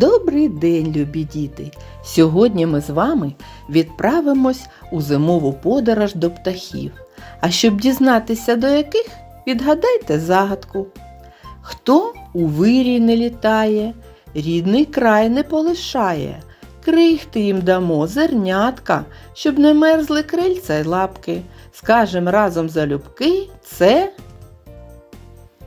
Добрий день, любі діти! Сьогодні ми з вами відправимось у зимову подорож до птахів. А щоб дізнатися до яких, відгадайте загадку. Хто у вирій не літає, рідний край не полишає. Крихти їм дамо зернятка, щоб не мерзли крильця й лапки. Скажем разом залюбки це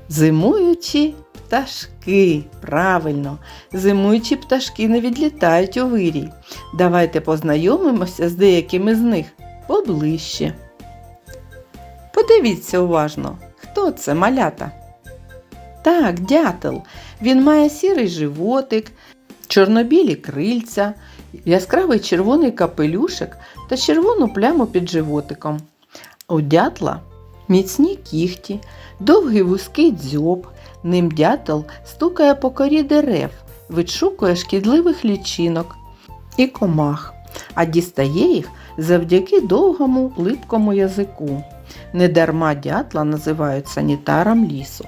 зимуючі пташки. Правильно, зимуючі пташки не відлітають у вирій. Давайте познайомимося з деякими з них поближче. Подивіться уважно, хто це малята? Так, дятел. Він має сірий животик, чорнобілі крильця, яскравий червоний капелюшик та червону пляму під животиком. У дятла міцні кіхті, довгий вузький дзьоб. Ним дятел стукає по корі дерев, відшукує шкідливих лічинок і комах, а дістає їх завдяки довгому липкому язику. Недарма дятла називають санітаром лісу.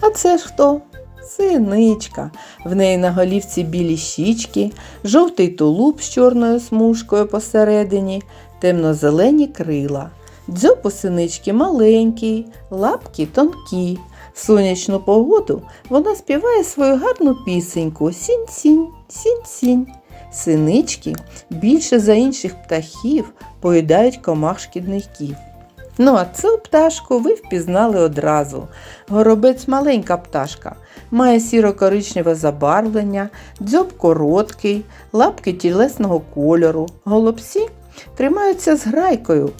А це ж хто? Синичка. В неї на голівці білі щічки, жовтий тулуб з чорною смужкою посередині, темно-зелені крила. Дзьоб у синички маленький, лапки тонкі. В сонячну погоду вона співає свою гарну пісеньку Сінь-сінь, сінь-сінь. Синички більше за інших птахів поїдають комах шкідників. Ну, а цю пташку ви впізнали одразу. Горобець маленька пташка, має сіро-коричневе забарвлення, дзьоб короткий, лапки тілесного кольору. Голубці тримаються з грайкою.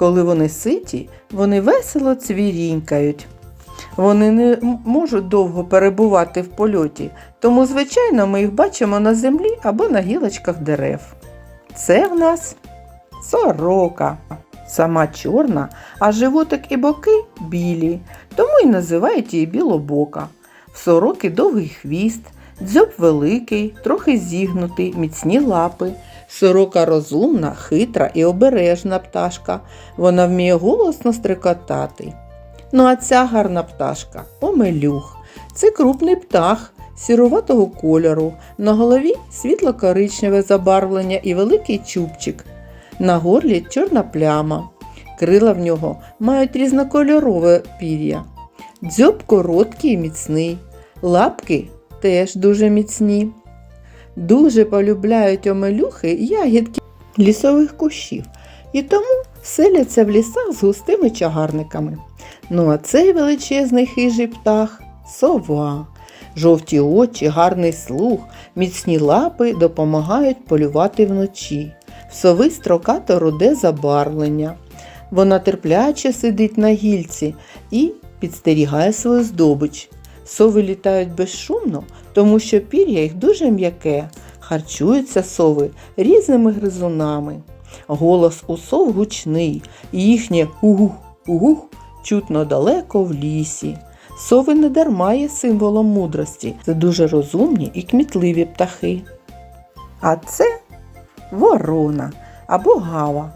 Коли вони ситі, вони весело цвірінькають. Вони не можуть довго перебувати в польоті, тому, звичайно, ми їх бачимо на землі або на гілочках дерев. Це в нас сорока. Сама чорна, а животик і боки білі, тому й називають її білобока. В сороки довгий хвіст, дзьоб великий, трохи зігнутий, міцні лапи. Сорока розумна, хитра і обережна пташка. Вона вміє голосно стрикотати. Ну а ця гарна пташка омелюх. Це крупний птах сіруватого кольору. На голові світло-коричневе забарвлення і великий чубчик. На горлі чорна пляма. Крила в нього мають різнокольорове пір'я. Дзьоб короткий і міцний. Лапки теж дуже міцні. Дуже полюбляють омелюхи ягідки лісових кущів і тому селяться в лісах з густими чагарниками. Ну а цей величезний хижий птах сова. Жовті очі, гарний слух, міцні лапи допомагають полювати вночі. В сови строкато руде забарвлення. Вона терпляче сидить на гільці і підстерігає свою здобич. Сови літають безшумно, тому що пір'я їх дуже м'яке. Харчуються сови різними гризунами. Голос у сов гучний, і їхнє угух, угух чутно далеко в лісі. Сови не дарма є символом мудрості. Це дуже розумні і кмітливі птахи. А це ворона або гава.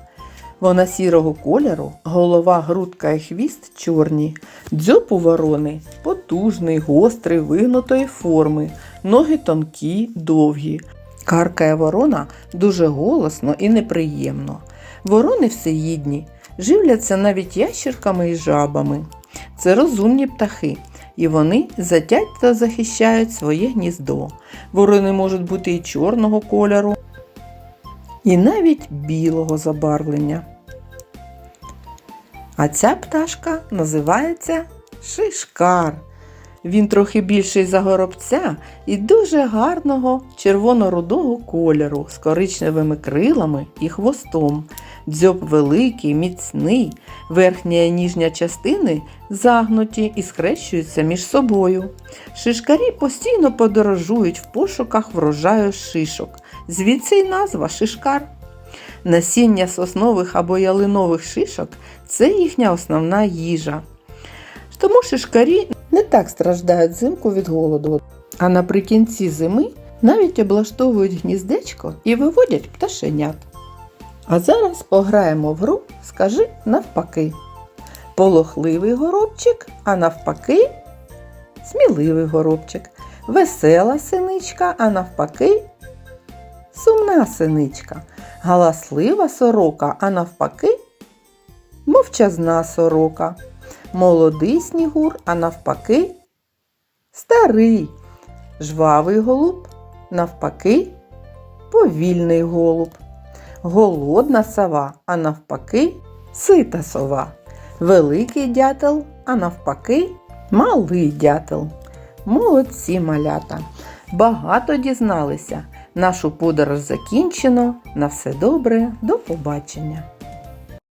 Вона сірого кольору, голова, грудка і хвіст чорні. Дзьоб у ворони потужний, гострий, вигнутої форми, ноги тонкі, довгі. Каркає ворона дуже голосно і неприємно. Ворони всеїдні, живляться навіть ящірками і жабами. Це розумні птахи, і вони затято захищають своє гніздо. Ворони можуть бути і чорного кольору, і навіть білого забарвлення. А ця пташка називається шишкар. Він трохи більший за горобця і дуже гарного червоно-рудого кольору з коричневими крилами і хвостом. Дзьоб великий, міцний, верхня і ніжня частини загнуті і схрещуються між собою. Шишкарі постійно подорожують в пошуках врожаю шишок. Звідси й назва шишкар. Насіння соснових або ялинових шишок це їхня основна їжа. Тому шишкарі не так страждають взимку від голоду, а наприкінці зими навіть облаштовують гніздечко і виводять пташенят. А зараз пограємо в гру Скажи навпаки. Полохливий горобчик, а навпаки сміливий горобчик. весела синичка, а навпаки сумна синичка, галаслива сорока, а навпаки мовчазна сорока, молодий снігур, а навпаки старий, жвавий голуб, навпаки повільний голуб, голодна сова, а навпаки сита сова, великий дятел, а навпаки малий дятел. Молодці малята! Багато дізналися. Нашу подорож закінчено. На все добре, до побачення!